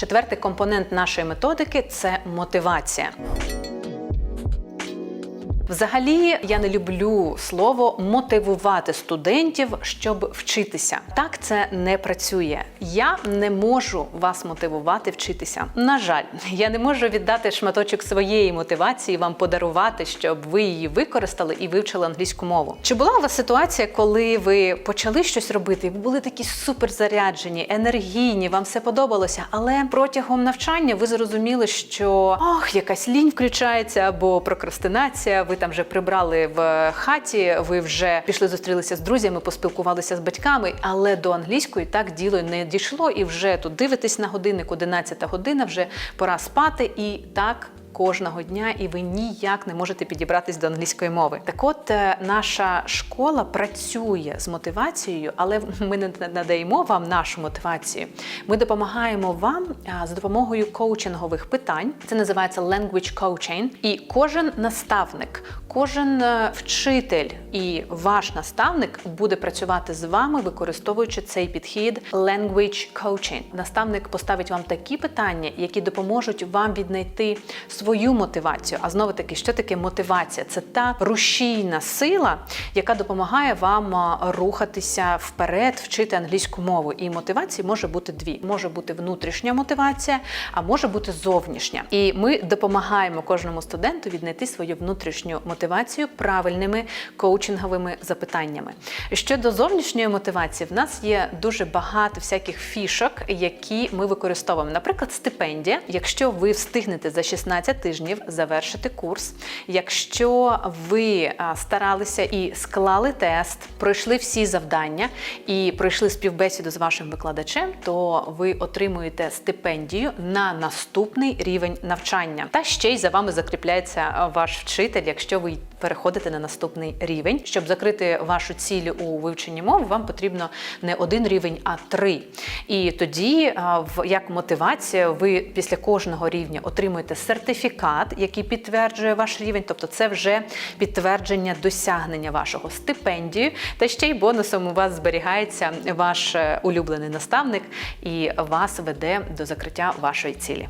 Четвертий компонент нашої методики це мотивація. Взагалі, я не люблю слово мотивувати студентів, щоб вчитися. Так це не працює. Я не можу вас мотивувати вчитися. На жаль, я не можу віддати шматочок своєї мотивації вам подарувати, щоб ви її використали і вивчили англійську мову. Чи була у вас ситуація, коли ви почали щось робити, і ви були такі суперзаряджені, енергійні, вам все подобалося, але протягом навчання ви зрозуміли, що ох, якась лінь включається або прокрастинація. Ви там вже прибрали в хаті, ви вже пішли, зустрілися з друзями, поспілкувалися з батьками, але до англійської так діло не дійшло, і вже тут дивитесь на годинник, 11 година, вже пора спати, і так. Кожного дня, і ви ніяк не можете підібратись до англійської мови. Так, от е, наша школа працює з мотивацією, але ми не надаємо вам нашу мотивацію. Ми допомагаємо вам за допомогою коучингових питань. Це називається language coaching. І кожен наставник, кожен е, вчитель і ваш наставник буде працювати з вами, використовуючи цей підхід language coaching. Наставник поставить вам такі питання, які допоможуть вам віднайти свою мотивацію. А знову таки, що таке мотивація? Це та рушійна сила, яка допомагає вам рухатися вперед, вчити англійську мову. І мотивації може бути дві: може бути внутрішня мотивація, а може бути зовнішня. І ми допомагаємо кожному студенту віднайти свою внутрішню мотивацію правильними коучинговими запитаннями. Щодо зовнішньої мотивації, в нас є дуже багато всяких фішок, які ми використовуємо. Наприклад, стипендія. Якщо ви встигнете за 16 тижнів завершити курс, якщо ви старалися і склали тест, пройшли всі завдання і пройшли співбесіду з вашим викладачем, то ви отримуєте стипендію на наступний рівень навчання. Та ще й за вами закріпляється ваш вчитель, якщо ви переходите на наступний рівень. Щоб закрити вашу ціль у вивченні мови, вам потрібно не один рівень, а три. І тоді, як мотивація, ви після кожного рівня отримуєте сертифікат, який підтверджує ваш рівень, тобто це вже підтвердження досягнення вашого стипендію. Та ще й бонусом у вас зберігається ваш е, улюблений наставник і вас веде до закриття вашої цілі.